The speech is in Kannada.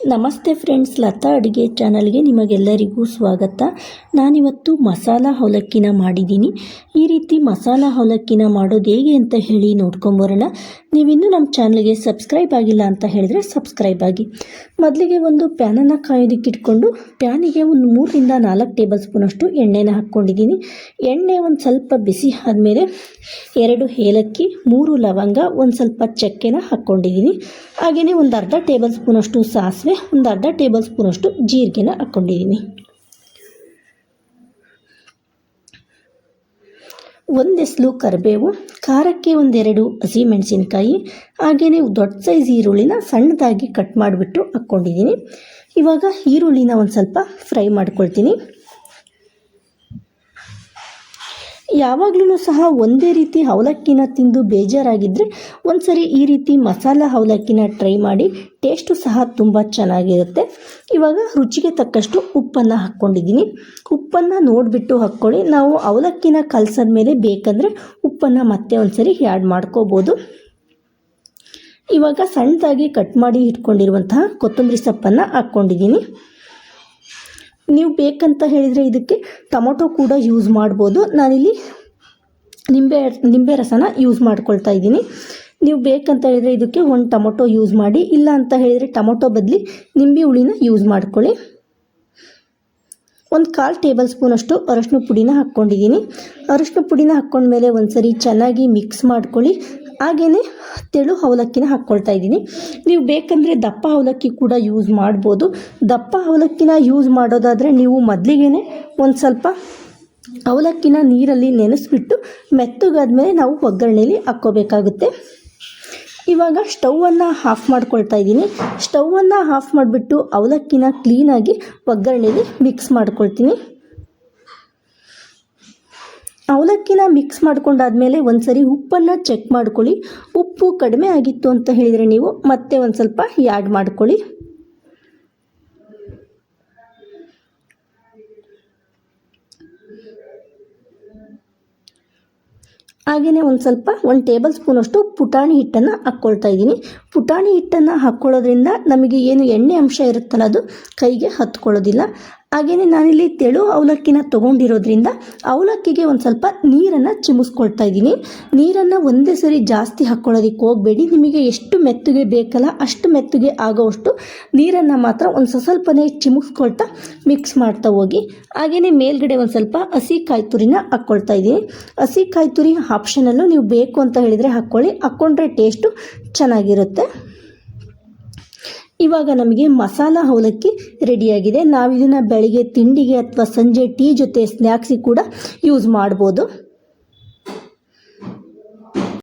ನಮಸ್ತೆ ಫ್ರೆಂಡ್ಸ್, ಲತಾ ಅಡುಗೆ ಚಾನಲ್ಗೆ ನಿಮಗೆಲ್ಲರಿಗೂ ಸ್ವಾಗತ. ನಾನಿವತ್ತು ಮಸಾಲ ಅವಲಕ್ಕಿನ ಮಾಡಿದ್ದೀನಿ. ಈ ರೀತಿ ಮಸಾಲ ಅವಲಕ್ಕಿನ ಮಾಡೋದು ಹೇಗೆ ಅಂತ ಹೇಳಿ ನೋಡ್ಕೊಂಬರೋಣ ನೀವಿನ್ನೂ ನಮ್ಮ ಚಾನಲ್ಗೆ ಸಬ್ಸ್ಕ್ರೈಬ್ ಆಗಿಲ್ಲ ಅಂತ ಹೇಳಿದ್ರೆ ಸಬ್ಸ್ಕ್ರೈಬ್ ಆಗಿ. ಮೊದಲಿಗೆ ಒಂದು ಪ್ಯಾನನ್ನು ಕಾಯೋದಕ್ಕೆ ಇಟ್ಕೊಂಡು ಪ್ಯಾನಿಗೆ ಒಂದು ಮೂರರಿಂದ ನಾಲ್ಕು ಟೇಬಲ್ ಸ್ಪೂನಷ್ಟು ಎಣ್ಣೆನ ಹಾಕ್ಕೊಂಡಿದ್ದೀನಿ. ಎಣ್ಣೆ ಒಂದು ಸ್ವಲ್ಪ ಬಿಸಿ ಆದಮೇಲೆ ಎರಡು ಏಲಕ್ಕಿ, ಮೂರು ಲವಂಗ, ಒಂದು ಸ್ವಲ್ಪ ಚಕ್ಕೆನ ಹಾಕ್ಕೊಂಡಿದ್ದೀನಿ. ಹಾಗೆಯೇ ಒಂದು ಅರ್ಧ ಟೇಬಲ್ ಸ್ಪೂನಷ್ಟು ಸಾಸಿವೆ ಒಂದು ಅರ್ಧ ಟೇಬಲ್ ಸ್ಪೂನಷ್ಟು ಜೀರಿಗೆನ ಹಾಕ್ಕೊಂಡಿದ್ದೀನಿ. ಒಂದೆಸ್ಲು ಕರಿಬೇವು, ಖಾರಕ್ಕೆ ಒಂದೆರಡು ಹಸಿಮೆಣಸಿನ್ಕಾಯಿ ಹಾಗೆಯೇ ದೊಡ್ಡ ಸೈಜ್ ಈರುಳ್ಳಿನ ಸಣ್ಣದಾಗಿ ಕಟ್ ಮಾಡಿಬಿಟ್ಟು ಹಾಕ್ಕೊಂಡಿದ್ದೀನಿ. ಇವಾಗ ಈರುಳ್ಳಿನ ಒಂದು ಸ್ವಲ್ಪ ಫ್ರೈ ಮಾಡ್ಕೊಳ್ತೀನಿ. ಯಾವಾಗಲೂ ಸಹ ಒಂದೇ ರೀತಿ ಅವಲಕ್ಕಿನ ತಿಂದು ಬೇಜಾರಾಗಿದ್ದರೆ ಒಂದ್ಸರಿ ಈ ರೀತಿ ಮಸಾಲ ಅವಲಕ್ಕಿನ ಟ್ರೈ ಮಾಡಿ ಟೇಸ್ಟು ಸಹ ತುಂಬ ಚೆನ್ನಾಗಿರುತ್ತೆ. ಇವಾಗ ರುಚಿಗೆ ತಕ್ಕಷ್ಟು ಉಪ್ಪನ್ನು ಹಾಕ್ಕೊಂಡಿದ್ದೀನಿ. ಉಪ್ಪನ್ನು ನೋಡಿಬಿಟ್ಟು ಹಾಕ್ಕೊಳ್ಳಿ. ನಾವು ಅವಲಕ್ಕಿನ ಕಲಸದ ಮೇಲೆ ಬೇಕಂದರೆ ಉಪ್ಪನ್ನು ಮತ್ತೆ ಒಂದ್ಸರಿ ಆ್ಯಡ್ ಮಾಡ್ಕೋಬೋದು. ಇವಾಗ ಸಣ್ಣದಾಗಿ ಕಟ್ ಮಾಡಿ ಇಟ್ಕೊಂಡಿರುವಂತಹ ಕೊತ್ತಂಬರಿ ಸೊಪ್ಪನ್ನು ಹಾಕ್ಕೊಂಡಿದ್ದೀನಿ. ನೀವು ಬೇಕಂತ ಹೇಳಿದರೆ ಇದಕ್ಕೆ ಟೊಮೊಟೊ ಕೂಡ ಯೂಸ್ ಮಾಡ್ಬೋದು. ನಾನಿಲ್ಲಿ ನಿಂಬೆ ನಿಂಬೆ ರಸನ ಯೂಸ್ ಮಾಡ್ಕೊಳ್ತಾ ಇದ್ದೀನಿ. ನೀವು ಬೇಕಂತ ಹೇಳಿದರೆ ಇದಕ್ಕೆ ಒಂದು ಟೊಮೊಟೊ ಯೂಸ್ ಮಾಡಿ, ಇಲ್ಲ ಅಂತ ಹೇಳಿದರೆ ಟೊಮೊಟೊ ಬದಲಿ ನಿಂಬೆ ಹುಳಿನ ಯೂಸ್ ಮಾಡ್ಕೊಳ್ಳಿ. ಒಂದು ಕಾಲು ಟೇಬಲ್ ಸ್ಪೂನಷ್ಟು ಅರಶಿನ ಪುಡಿನ ಹಾಕ್ಕೊಂಡಿದ್ದೀನಿ. ಅರಶಿನ ಪುಡಿನ ಹಾಕ್ಕೊಂಡ್ಮೇಲೆ ಒಂದು ಸರಿ ಚೆನ್ನಾಗಿ ಮಿಕ್ಸ್ ಮಾಡ್ಕೊಳ್ಳಿ. ಹಾಗೆಯೇ ತೆಳು ಅವಲಕ್ಕಿನ ಹಾಕ್ಕೊಳ್ತಾ ಇದ್ದೀನಿ. ನೀವು ಬೇಕಂದರೆ ದಪ್ಪ ಅವಲಕ್ಕಿ ಕೂಡ ಯೂಸ್ ಮಾಡ್ಬೋದು. ದಪ್ಪ ಅವಲಕ್ಕಿನ ಯೂಸ್ ಮಾಡೋದಾದರೆ ನೀವು ಮೊದಲಿಗೆ ಒಂದು ಸ್ವಲ್ಪ ಅವಲಕ್ಕಿನ ನೀರಲ್ಲಿ ನೆನೆಸ್ಬಿಟ್ಟು ಮೆತ್ತಗಾದ್ಮೇಲೆ ನಾವು ಒಗ್ಗರಣೆಯಲ್ಲಿ ಹಾಕ್ಕೋಬೇಕಾಗುತ್ತೆ. ಇವಾಗ ಸ್ಟವನ್ನು ಆಫ್ ಮಾಡ್ಕೊಳ್ತಾ ಇದ್ದೀನಿ. ಸ್ಟವನ್ನು ಆಫ್ ಮಾಡಿಬಿಟ್ಟು ಅವಲಕ್ಕಿನ ಕ್ಲೀನಾಗಿ ಒಗ್ಗರಣೆಯಲ್ಲಿ ಮಿಕ್ಸ್ ಮಾಡ್ಕೊಳ್ತೀನಿ. ಅವಲಕ್ಕಿನ ಮಿಕ್ಸ್ ಮಾಡ್ಕೊಂಡಾದ್ಮೇಲೆ ಒಂದು ಸರಿ ಉಪ್ಪನ್ನು ಚೆಕ್ ಮಾಡ್ಕೊಳ್ಳಿ. ಉಪ್ಪು ಕಡಿಮೆ ಆಗಿತ್ತು ಅಂತ ಹೇಳಿದರೆ ನೀವು ಮತ್ತೆ ಒಂದು ಸ್ವಲ್ಪ ಆ್ಯಡ್ ಮಾಡ್ಕೊಳ್ಳಿ. ಹಾಗೆಯೇ ಒಂದು ಸ್ವಲ್ಪ ಒಂದು ಟೇಬಲ್ ಸ್ಪೂನಷ್ಟು ಪುಟಾಣಿ ಹಿಟ್ಟನ್ನು ಹಾಕ್ಕೊಳ್ತಾ ಇದ್ದೀನಿ. ಪುಟಾಣಿ ಹಿಟ್ಟನ್ನು ಹಾಕ್ಕೊಳ್ಳೋದ್ರಿಂದ ನಮಗೆ ಏನು ಎಣ್ಣೆ ಅಂಶ ಇರುತ್ತಲ್ಲ ಅದು ಕೈಗೆ ಹತ್ಕೊಳ್ಳೋದಿಲ್ಲ. ಹಾಗೆಯೇ ನಾನಿಲ್ಲಿ ತೆಳು ಅವಲಕ್ಕಿನ ತೊಗೊಂಡಿರೋದ್ರಿಂದ ಅವಲಕ್ಕಿಗೆ ಒಂದು ಸ್ವಲ್ಪ ನೀರನ್ನು ಚಿಮಿಸ್ಕೊಳ್ತಾ ಇದ್ದೀನಿ. ನೀರನ್ನು ಒಂದೇ ಸರಿ ಜಾಸ್ತಿ ಹಾಕ್ಕೊಳ್ಳೋದಕ್ಕೆ ಹೋಗಬೇಡಿ. ನಿಮಗೆ ಎಷ್ಟು ಮೆತ್ತಗೆ ಬೇಕಲ್ಲ ಅಷ್ಟು ಮೆತ್ತಗೆ ಆಗೋವಷ್ಟು ನೀರನ್ನು ಮಾತ್ರ ಒಂದು ಸ್ವಲ್ಪನೇ ಚಿಮಿಸ್ಕೊಳ್ತಾ ಮಿಕ್ಸ್ ಮಾಡ್ತಾ ಹೋಗಿ. ಹಾಗೆಯೇ ಮೇಲ್ಗಡೆ ಒಂದು ಸ್ವಲ್ಪ ಹಸಿ ಕಾಯಿ ತುರಿನ ಹಾಕ್ಕೊಳ್ತಾ ಇದ್ದೀನಿ. ಹಸಿ ಕಾಯಿ ತುರಿ ಆಪ್ಷನಲ್ಲೂ ನೀವು ಬೇಕು ಅಂತ ಹೇಳಿದರೆ ಹಾಕ್ಕೊಳ್ಳಿ. ಹಾಕ್ಕೊಂಡ್ರೆ ಟೇಸ್ಟು ಚೆನ್ನಾಗಿರುತ್ತೆ. ಇವಾಗ ನಮಗೆ ಮಸಾಲ ಅವಲಕ್ಕಿ ರೆಡಿಯಾಗಿದೆ. ನಾವು ಇದನ್ನು ಬೆಳಿಗ್ಗೆ ತಿಂಡಿಗೆ ಅಥವಾ ಸಂಜೆ ಟೀ ಜೊತೆ ಸ್ನ್ಯಾಕ್ಸಿಗೆ ಕೂಡ ಯೂಸ್ ಮಾಡ್ಬೋದು.